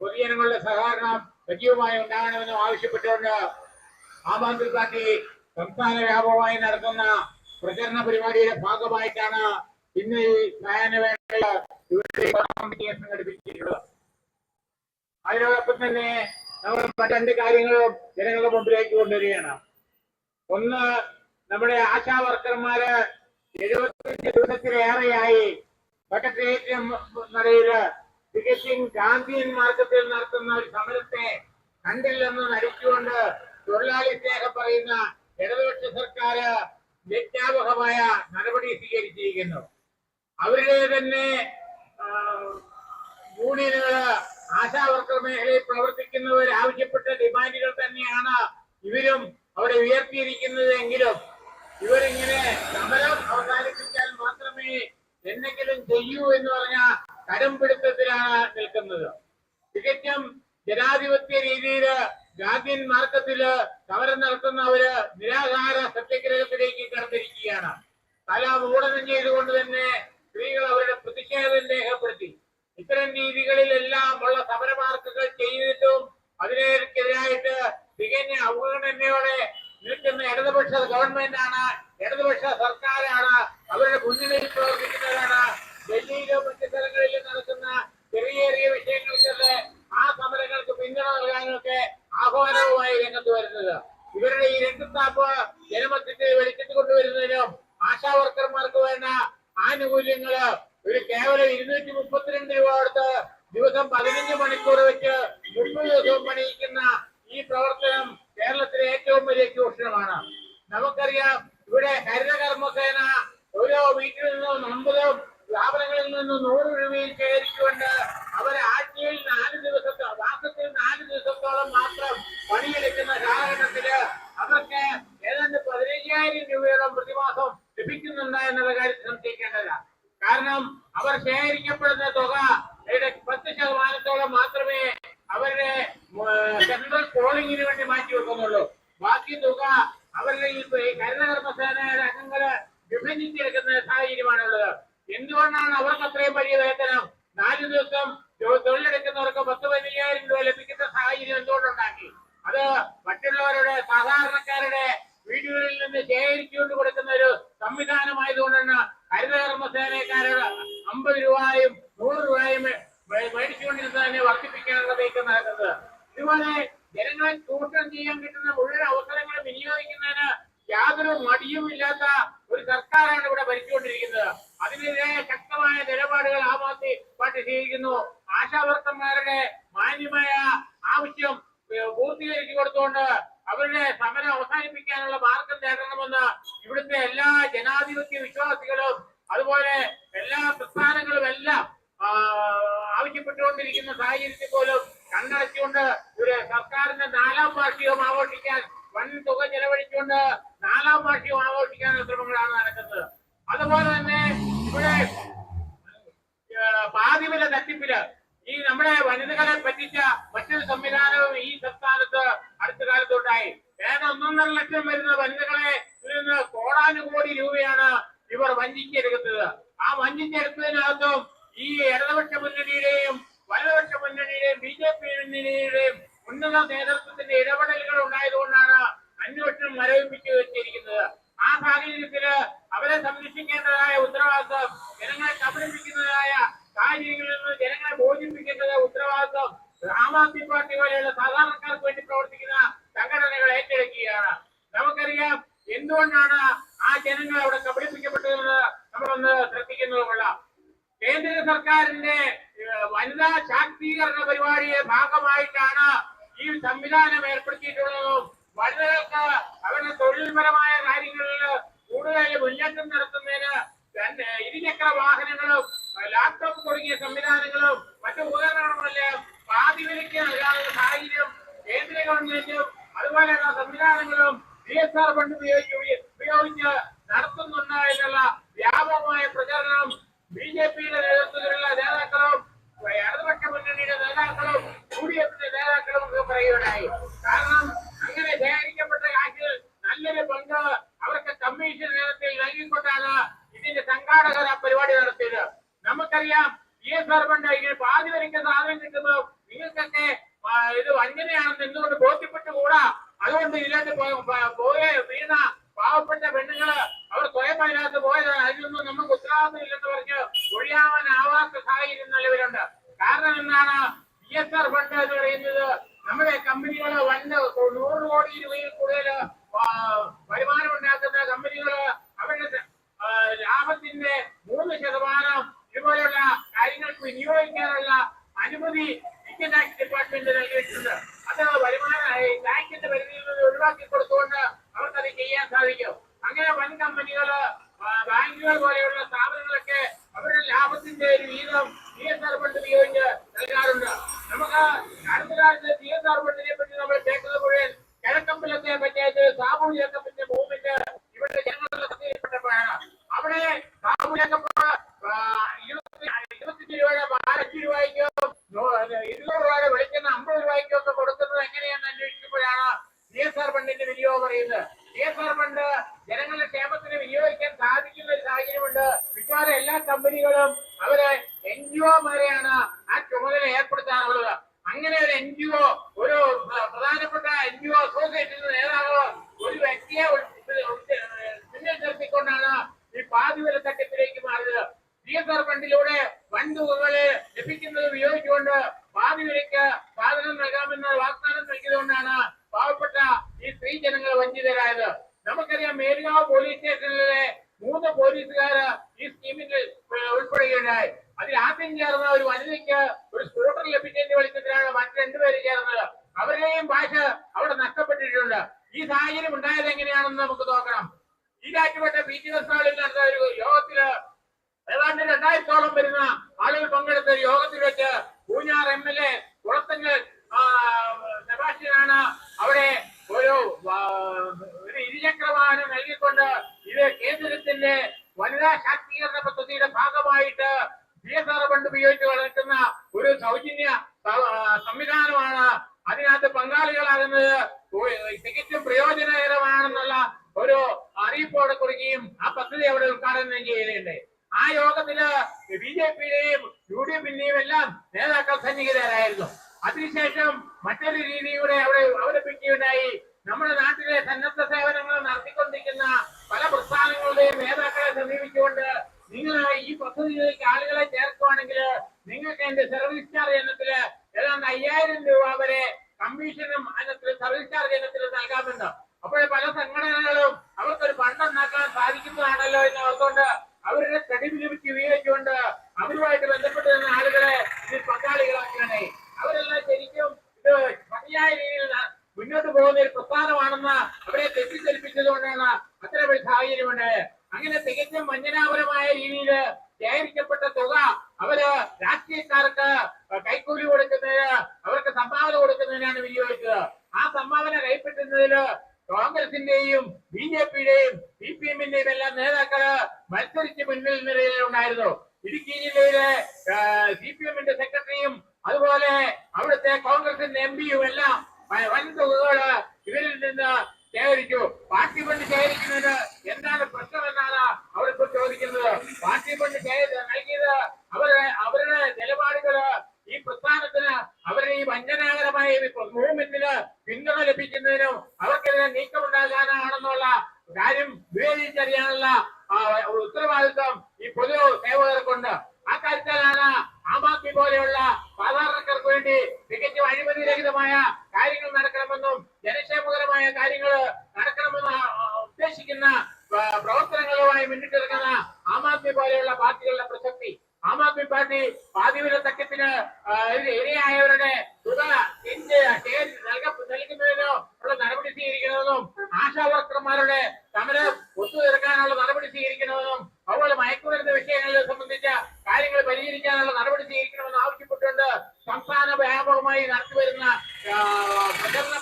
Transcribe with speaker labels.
Speaker 1: പൊതുജനങ്ങളുടെ സഹകരണം സജീവമായി ഉണ്ടാകണമെന്നും ആവശ്യപ്പെട്ടുകൊണ്ട് ആം ആദ്മി പാർട്ടി സംസ്ഥാന വ്യാപകമായി നടത്തുന്ന പ്രചരണ പരിപാടിയുടെ ഭാഗമായിട്ടാണ് ഇന്ന് ഈ സായാഹ്ന വേളയിൽ ഇവിടെ സംഘടിപ്പിച്ചിട്ടുള്ളത്. അതിനോടൊപ്പം തന്നെ നമ്മൾ രണ്ട് കാര്യങ്ങളും ജനങ്ങളുടെ മുമ്പിലേക്ക് കൊണ്ടുവരികയാണ്. ഒന്ന് നമ്മുടെ ആശാ വർക്കർമാര് എഴുപത്തഞ്ച് ദിവസത്തിലേറെയായി സെക്രട്ടേറിയറ്റ് നടയിൽ തികച്ചും ഗാന്ധിയൻ മാർഗത്തിൽ നടത്തുന്ന ഒരു സമരത്തെ കണ്ടില്ലെന്ന് നടിച്ചുകൊണ്ട് തൊഴിലാളി സ്നേഹ പറയുന്ന ഇടതുപക്ഷ സർക്കാർ ലജ്ജാവഹമായ നടപടി സ്വീകരിച്ചിരിക്കുന്നു. അവരുടെ തന്നെ യൂണിയനുകൾ ആശാവർക്കർ മേഖലയിൽ പ്രവർത്തിക്കുന്നവർ ആവശ്യപ്പെട്ട ഡിമാൻഡുകൾ തന്നെയാണ് ഇവരും അവിടെ ഉയർത്തിയിരിക്കുന്നത് എങ്കിലും ഇവരിങ്ങനെ സമരം അവസാനിപ്പിച്ചാൽ മാത്രമേ എന്തെങ്കിലും ചെയ്യൂ എന്ന് പറഞ്ഞ കരംപിടുത്തത്തിലാണ് നിൽക്കുന്നത്. തികച്ചും ജനാധിപത്യ രീതിയിൽ ഗാന്ധിയൻ മാർഗത്തിൽ സമരം നടത്തുന്നവര് നിരാകാര സത്യഗ്രഹത്തിലേക്ക് കടന്നിരിക്കുകയാണ്. തല മൂടനം ചെയ്തുകൊണ്ട് തന്നെ സ്ത്രീകൾ അവരുടെ പ്രതിഷേധം രേഖപ്പെടുത്തി. ഇത്തരം രീതികളിലെല്ലാം ഉള്ള സമരമാർക്കുകൾ ചെയ്തിട്ടും അതിനെതിരായിട്ട് തികഞ്ഞ അവഗണനയോടെ നിൽക്കുന്ന ഇടതുപക്ഷ ഗവൺമെന്റാണ് ഇടതുപക്ഷ സർക്കാരാണ് അവരുടെ മുന്നിൽ പ്രവർത്തിക്കുന്നവരാണ് ഡൽഹിയിലും മറ്റ് സ്ഥലങ്ങളിലും നടക്കുന്ന ചെറിയ ചെറിയ വിഷയങ്ങൾക്കൊക്കെ ആ സമരങ്ങൾക്ക് പിന്തുണ നൽകാനൊക്കെ ആഹ്വാനവുമായി രംഗത്ത് വരുന്നത്. ഇവരുടെ ഈ രംഗത്താപ്പ് ജനമധ്യത്തെ വെളിച്ചത്ത് കൊണ്ടുവരുന്നതിനും ആശാ വർക്കർമാർക്ക് വേണ്ട ആനുകൂല്യങ്ങൾ ഒരു കേവലം ഇരുന്നൂറ്റി മുപ്പത്തിരണ്ട് രൂപ കൊടുത്ത് ദിവസം പതിനഞ്ച് മണിക്കൂർ വെച്ച് മുപ്പത് ദിവസവും പണിയിക്കുന്ന ഈ പ്രവർത്തനം കേരളത്തിലെ ഏറ്റവും വലിയ ചൂഷണമാണ്. നമുക്കറിയാം ഇവിടെ ഹരിത കർമ്മസേന ഓരോ വീട്ടിൽ നിന്നും അമ്പതും സ്ഥാപനങ്ങളിൽ നിന്നും നൂറ് രൂപയിൽ ശേഖരിച്ചുകൊണ്ട് അവരെ ആഴ്ചയിൽ നാല് നാല് ദിവസത്തോളം മാത്രം പണിയെടുക്കുന്ന കാലഘട്ടത്തിൽ അവർക്ക് ഏതാണ്ട് പതിനയ്യായിരം രൂപയോളം പ്രതിമാസം ലഭിക്കുന്നുണ്ട് എന്നുള്ള കാര്യം സംശയിക്കേണ്ടതില്ല. കാരണം അവർ ശേഖരിക്കപ്പെടുന്ന തുക ഏതാണ്ട് പത്ത് ശതമാനത്തോളം മാത്രമേ അവരുടെ സെൻട്രൽ പോളിംഗിന് വേണ്ടി മാറ്റി വെക്കുന്നുള്ളൂ ബാക്കി തുക അവരുടെ ഈ ഹരിതകർമ്മസേനയുടെ അംഗങ്ങൾ വിഭജിച്ചെടുക്കുന്ന സാഹചര്യമാണുള്ളത് എന്തുകൊണ്ടാണ് അവർക്ക് അത്രയും വലിയ വേതനം നാല് ദിവസം തൊ- തൊഴിലെടുക്കുന്നവർക്ക് പത്ത് പതിനയ്യായിരം രൂപ ലഭിക്കുന്ന സാഹചര്യം എന്തുകൊണ്ടുണ്ടാക്കി അത് മറ്റുള്ളവരുടെ സാധാരണക്കാരുടെ വീടുകളിൽ നിന്ന് ശേഖരിച്ചുകൊണ്ട് കൊടുക്കുന്ന ഒരു സംവിധാനമായതുകൊണ്ടാണ് ഹരിതകർമ്മസേനക്കാരോട് അമ്പത് രൂപയും നൂറ് രൂപയും മേ- നീക്കം നടക്കുന്നത് ഇതുപോലെ ജനങ്ങളെ ചൂഷണം ചെയ്യാൻ കിട്ടുന്ന മുഴുവൻ അവസരങ്ങൾ വിനിയോഗിക്കുന്നതിന് യാതൊരു മടിയും ഇല്ലാത്ത ഒരു സർക്കാരാണ് ഇവിടെ ഭരിച്ചുകൊണ്ടിരിക്കുന്നത്. അതിനെതിരെ ശക്തമായ നിലപാടുകൾ ആം ആദ്മി പാർട്ടി സ്വീകരിക്കുന്നു. ആശാവർക്കന്മാരുടെ മാന്യമായ ആവശ്യം പൂർത്തീകരിച്ചു കൊടുത്തുകൊണ്ട് അവരുടെ സമരം അവസാനിപ്പിക്കാനുള്ള മാർഗം നേടണമെന്ന് ഇവിടുത്തെ എല്ലാ ജനാധിപത്യ വിശ്വാസികളും അതുപോലെ എല്ലാ പ്രസ്ഥാനങ്ങളും എല്ലാം ആവശ്യപ്പെട്ടുകൊണ്ടിരിക്കുന്ന സാഹചര്യത്തിൽ പോലും കണ്ണടച്ചുകൊണ്ട് ഒരു സർക്കാരിന്റെ നാലാം വാർഷികം ആഘോഷിക്കാൻ വൻ തുക ചെലവഴിച്ചുകൊണ്ട് നാലാം വാർഷികം ആഘോഷിക്കാനുള്ള ശ്രമങ്ങളാണ് നടക്കുന്നത്. അതുപോലെ തന്നെ ഇവിടെ പാതിവില തട്ടിപ്പിൽ ഈ നമ്മുടെ വനിതകളെ പറ്റിച്ച മറ്റൊരു സംവിധാനവും ഈ സംസ്ഥാനത്ത് അടുത്ത കാലത്തുണ്ടായി. ഏതാണ്ട് ഒന്നൊന്നര ലക്ഷം വരുന്ന വനിതകളെ കോടാനുകോടി രൂപയാണ് ഇവർ വഞ്ചിച്ചെടുക്കുന്നത്. ആ വഞ്ചിച്ചെടുത്തതിനകത്തും ഈ ഇടതുപക്ഷ മുന്നണിയുടെയും വലതുപക്ഷ മുന്നണിയുടെയും ബി ജെ പി മുന്നണിയുടെയും ഉന്നത നേതൃത്വത്തിന്റെ ഇടപെടലുകൾ ഉണ്ടായതുകൊണ്ടാണ് അന്വേഷണം മരവിപ്പിച്ചു വെച്ചിരിക്കുന്നത്. ആ സാഹചര്യത്തിൽ അവരെ സംരക്ഷിക്കേണ്ടതായ ഉത്തരവാദിത്വം ജനങ്ങളെ കബളിപ്പിക്കുന്നതായ കാര്യങ്ങളിൽ നിന്ന് ജനങ്ങളെ ബോധിപ്പിക്കേണ്ടത് ഉത്തരവാദിത്വം ആം ആദ്മി പാർട്ടി പോലെയുള്ള സാധാരണക്കാർക്ക് വേണ്ടി പ്രവർത്തിക്കുന്ന സംഘടനകൾ ഏറ്റെടുക്കുകയാണ് നമുക്കറിയാം എന്തുകൊണ്ടാണ് ആ ജനങ്ങൾ അവിടെ കബളിപ്പിക്കപ്പെട്ടതെന്ന് നമ്മളൊന്ന് ശ്രദ്ധിക്കുന്നത് കൊള്ളാം കേന്ദ്ര സർക്കാരിന്റെ ഏഹ്, വനിതാ ശാക്തീകരണ പരിപാടിയുടെ ഭാഗമായിട്ടാണ് ഈ സംവിധാനം ഏർപ്പെടുത്തിയിട്ടുള്ളതും വനിതകൾക്ക് അവരുടെ തൊഴിൽപരമായ കാര്യങ്ങളിൽ കൂടുതൽ മുന്നേറ്റം നടത്തുന്നതിന് തന്നെ ഇരുചക്ര വാഹനങ്ങളും ലാപ്ടോപ്പ് തുടങ്ങിയ സംവിധാനങ്ങളും മറ്റു ഉപകരണങ്ങളുമെല്ലാം പാതിവിലയ്ക്ക് നൽകാനുള്ള സാഹചര്യം കേന്ദ്ര ഗവൺമെന്റും അതുപോലെയുള്ള സംവിധാനങ്ങളും ഡി എസ് ആർ ഫണ്ട് ഉപയോഗിച്ച് ഉപയോഗിച്ച് നടത്തുന്നുണ്ട് എന്നുള്ള വ്യാപകമായ പ്രചരണം ബി ജെ പിയുടെ നേതൃത്വത്തിലുള്ള നേതാക്കളും ഇടതുപക്ഷ മുന്നണിയുടെ നേതാക്കളും യു ഡി എഫിന്റെ നേതാക്കളും ഒക്കെ പറയുകയുണ്ടായി. കാരണം അങ്ങനെ ശേഖരിക്കപ്പെട്ട കാശിൽ നല്ലൊരു പങ്ക് അവർക്ക് കമ്മീഷൻ നേരത്തിൽ നൽകിക്കൊണ്ടാണ് ഇതിന്റെ സംഘാടകർ പരിപാടി നടത്തിയത്. നമുക്കറിയാം ആർ ഫണ്ട് ഇങ്ങനെ പാതി വരയ്ക്ക് സാധനം കിട്ടുമ്പോൾ നിങ്ങൾക്കൊക്കെ ഇത് വഞ്ചനയാണെന്ന് എന്തുകൊണ്ട് ബോധ്യപ്പെട്ടുകൂടാ? അതുകൊണ്ട് ഇതിലേക്ക് പോയ വീണ. പാവപ്പെട്ട പെണ്ണുങ്ങൾ അവർ സ്വയം അതിനകത്ത് പോയതാണ് അതിലൊന്നും നമുക്ക് ഉത്തരവാദിത്വം ഇല്ലെന്ന് പറഞ്ഞ് ഒഴിയാവാനാവാത്ത സാഹചര്യം നിലവിലുണ്ട്. കാരണം എന്താണ്? പി എസ് ആർ ഫണ്ട് എന്ന് പറയുന്നത് നമ്മുടെ കമ്പനികൾ വണ്ട് നൂറ് കോടി രൂപയിൽ കൂടുതൽ വരുമാനം ഉണ്ടാക്കുന്ന കമ്പനികൾ അവരുടെ ലാഭത്തിന്റെ മൂന്ന് ശതമാനം ഇതുപോലെയുള്ള കാര്യങ്ങൾക്ക് വിനിയോഗിക്കാനുള്ള അനുമതി ഇന്ത്യൻ ടാക്സ് ഡിപ്പാർട്ട്മെന്റ് നൽകിയിട്ടുണ്ട്. അത് വരുമാന ടാക്സിന്റെ പരിധിയിൽ നിന്ന് ഒഴിവാക്കി കൊടുത്തുകൊണ്ട് അവർക്കത് ചെയ്യാൻ സാധിക്കും. അങ്ങനെ വൻ കമ്പനികൾ ആ, ബാങ്കുകൾ പോലെയുള്ള സ്ഥാപനങ്ങളൊക്കെ അവരുടെ ലാഭത്തിന്റെ ഒരു വീതം പി എസ് ആർ ഫണ്ട് ഉപയോഗിച്ച് നൽകാറുണ്ട്. നമുക്ക് അടുത്ത കാലത്ത് പി എസ് ആർ ഫണ്ടിനെ പറ്റി നമ്മൾ കേൾക്കുന്നത് മുഴുവൻ കിഴക്കമ്പലത്തെ പഞ്ചായത്ത് സാബു ജേക്കബിന്റെ മൂവ്മെന്റ് ഇവിടെ ജനങ്ങളുടെ ശ്രദ്ധയിൽപ്പെട്ടപ്പോഴാണ് അവിടെ സാബു ജേക്കബ് ആ, ഇരുപത്തി ഇരുപത്തിയഞ്ച് രൂപയുടെ പാൽ അഞ്ച് രൂപയ്ക്കോ നൂ- ഇരുന്നൂറ് രൂപയുടെ വെളിച്ചെണ്ണ അമ്പത് രൂപയ്ക്കോ ഒക്കെ കൊടുക്കുന്നത് എങ്ങനെയാണെന്ന് അന്വേഷിക്കുമ്പോഴാണ് സി എസ് ആർ ഫണ്ടിന്റെ വിനിയോഗം പറയുന്നത് സി എസ് ആർ ഫണ്ട് ജനങ്ങളുടെ ക്ഷേമത്തിന് വിനിയോഗിക്കാൻ സാധിക്കുന്ന ഒരു സാഹചര്യമുണ്ട്. മിക്കവാറും എല്ലാ കമ്പനികളും അവർ എൻ ജി ഒമാരെയാണ് ആ ചുമതല ഏർപ്പെടുത്താറുള്ളത്. അങ്ങനെ ഒരു എൻ ജി ഒ ഒരു പ്ര- പ്രധാനപ്പെട്ട എൻ ജി ഒ അസോസിയേഷന്റെ നേതാവ് ഒരു വ്യക്തിയെ മുന്നിൽ നിർത്തിക്കൊണ്ടാണ് ഈ പാതിവില തട്ടിപ്പിലേക്ക് മാറിയത്. സി എസ് ആർ ഫണ്ടിലൂടെ വൻതുകകളെ ലഭിക്കുന്നത് വിയോഗിച്ചുകൊണ്ട് പാതി വിലയ്ക്ക് സാധനം നൽകാമെന്ന വാഗ്ദാനം നൽകിയതുകൊണ്ടാണ് പാവപ്പെട്ട ഈ സ്ത്രീ ജനങ്ങൾ വഞ്ചിതരായത്. നമുക്കറിയാം മേലുകാവ് പോലീസ് സ്റ്റേഷനിലെ മൂന്ന് പോലീസുകാര് ഈ സ്കീമിൽ ഉൾപ്പെടുകയുണ്ടായി. അതിൽ ആദ്യം ചേർന്ന ഒരു വനിതയ്ക്ക് ഒരു സ്കൂട്ടർ ലഭിച്ചതിന്റെ വെളിച്ചത്തിലാണ് മറ്റു രണ്ടുപേര് ചേർന്നത്. അവരുടെയും ഭാഷ അവിടെ നഷ്ടപ്പെട്ടിട്ടുണ്ട്. ഈ സാഹചര്യം ഉണ്ടായത് എങ്ങനെയാണെന്ന് നമുക്ക് നോക്കണം. ഈ രാജ്യപ്പെട്ട പി ടി ഹാളിൽ നടന്ന ഒരു യോഗത്തിൽ ഏതാണ്ട് രണ്ടായിരത്തോളം വരുന്ന ആളുകൾ പങ്കെടുത്ത ഒരു യോഗത്തിൽ വെച്ച് Poonjar M L A Kulathunkal സെബാസ്റ്റ്യനാണ് അവിടെ ഒരു ആ, ഒരു ഇരുചക്ര വാഹനം നൽകിക്കൊണ്ട് ഇത് കേന്ദ്രത്തിന്റെ വനിതാ ശാക്തീകരണ പദ്ധതിയുടെ ഭാഗമായിട്ട് പി എസ് ആർ ഫണ്ട് ഉപയോഗിച്ച് വളർത്തുന്ന ഒരു സൗജന്യ സംവിധാനമാണ്. അതിനകത്ത് പങ്കാളികളാകുന്നത് തികച്ചും പ്രയോജനകരമാണെന്നുള്ള ഒരു അറിയിപ്പോടെ കുറിക്കുകയും ആ പദ്ധതി അവിടെ ഉദ്ഘാടനം ചെയ്യുകയുണ്ടായി ആ യോഗത്തിൽ ബി ജെ പിയുടെയും യു ഡി എഫിന്റെയും എല്ലാം നേതാക്കൾ സന്നിഹിതരായിരുന്നു. അതിനുശേഷം മറ്റൊരു രീതിയുടെ അവിടെ അവതരിപ്പിക്കുകയുണ്ടായി. നമ്മുടെ നാട്ടിലെ സന്നദ്ധ സേവനങ്ങൾ നടത്തിക്കൊണ്ടിരിക്കുന്ന പല പ്രസ്ഥാനങ്ങളുടെയും നേതാക്കളെ സമീപിച്ചുകൊണ്ട് നിങ്ങൾ ഈ പദ്ധതിയിലേക്ക് ആളുകളെ ചേർക്കുവാണെങ്കിൽ നിങ്ങൾക്ക് എന്റെ സർവീസ് ചാർജ് ഇനത്തിൽ ഏതാണ്ട് അയ്യായിരം രൂപ വരെ കമ്മീഷനും അതിനകത്ത് സർവീസ് ചാർജ് ഇനത്തിൽ നൽകാമെന്ന്. അപ്പോൾ പല സംഘടനകളും അവർക്കൊരു ഫണ്ട് ഉണ്ടാക്കാൻ സാധിക്കുന്നതാണല്ലോ എന്ന് ഓർത്തുകൊണ്ട് അവരുടെ ക്രെഡിബിലിറ്റി ഉപയോഗിച്ചുകൊണ്ട് അവരുമായിട്ട് ബന്ധപ്പെട്ട് നിന്ന ആളുകളെ ഇതിൽ പങ്കാളികളാക്കുകയാണ് അവരെല്ലാം ശരിക്കും ഇത് ശരിയായ രീതിയിൽ ന- മുന്നോട്ട് പോകുന്ന ഒരു പ്രസ്ഥാനമാണെന്ന് അവരെ തെറ്റിദ്ധരിപ്പിച്ചത് കൊണ്ടാണ് അത്തരം ഒരു സാഹചര്യം ഉണ്ടായത് അങ്ങനെ തികച്ചും വഞ്ചനാപരമായ രീതിയിൽ ശേഖരിക്കപ്പെട്ട തുക അവർ രാഷ്ട്രീയക്കാർക്ക് കൈക്കൂലി കൊടുക്കുന്നതിന് അവർക്ക് സംഭാവന കൊടുക്കുന്നതിനാണ് വിനിയോഗിച്ചത്. ആ സംഭാവന കൈപ്പറ്റുന്നതിൽ കോൺഗ്രസിന്റെയും ബി ജെ പിയുടെയും സി പി എമ്മിന്റെയും എല്ലാം നേതാക്കൾ മത്സരിച്ച് മുന്നിൽ നിലയിലുണ്ടായിരുന്നു ഇടുക്കി ജില്ലയിലെ സി പി എമ്മിന്റെ സെക്രട്ടറിയും അതുപോലെ അവിടുത്തെ കോൺഗ്രസിന്റെ എം പിയും എല്ലാം വൻ തുകകൾ ഇവരിൽ നിന്ന് ശേഖരിച്ചു. പാർട്ടി ഫണ്ട് ശേഖരിക്കുന്നതിന് എന്താണ് പ്രശ്നം എന്നാണ് അവരിപ്പോ ചോദിക്കുന്നത്. പാർട്ടി ഫണ്ട് നൽകിയത് അവരുടെ അവരുടെ നിലപാടുകൾ ഈ പ്രസ്ഥാനത്തിന് അവരുടെ ഈ വഞ്ചനാകരമായ ഈ മൂവ്മെന്റിന് പിന്തുണ ലഭിക്കുന്നതിനും അവർക്കെതിരെ നീക്കമുണ്ടാകാനാണെന്നുള്ള കാര്യം വിവേചിച്ചറിയാനുള്ള ഉത്തരവാദിത്വം ഈ പൊതു സേവകർക്കുണ്ട്. ആ കാര്യത്തിലാണ് ആം ആദ്മി പോലെയുള്ള സാധാരണക്കാർക്ക് വേണ്ടി തികച്ചും അഴിമതി രഹിതമായ കാര്യങ്ങൾ നടക്കണമെന്നും ജനക്ഷേമകരമായ കാര്യങ്ങൾ നടക്കണമെന്ന് ഉദ്ദേശിക്കുന്ന പ്രവർത്തനങ്ങളുമായി മുന്നിട്ടിറങ്ങുന്ന ആം ആദ്മി പോലെയുള്ള പാർട്ടികളുടെ പ്രസക്തി ആം ആദ്മി പാർട്ടി പാതിവിര സഖ്യത്തിന് ഇരയായവരുടെ തുക തിരിച്ച് ശേഖരി- നൽക- നൽകുന്നതിനോ ഉള്ള നടപടി സ്വീകരിക്കണമെന്നും ആശാ വർക്കർമാരുടെ സമരം ഒത്തുതീർക്കാനുള്ള നടപടി സ്വീകരിക്കണമെന്നും അതുപോലെ മയക്കുമരുന്ന് വിഷയങ്ങളെ സംബന്ധിച്ച കാര്യങ്ങൾ പരിഹരിക്കാനുള്ള നടപടി സ്വീകരിക്കണമെന്ന് ആവശ്യപ്പെട്ടുകൊണ്ട് സംസ്ഥാന വ്യാപകമായി നടത്തിവരുന്ന ആ, പ്രചരണ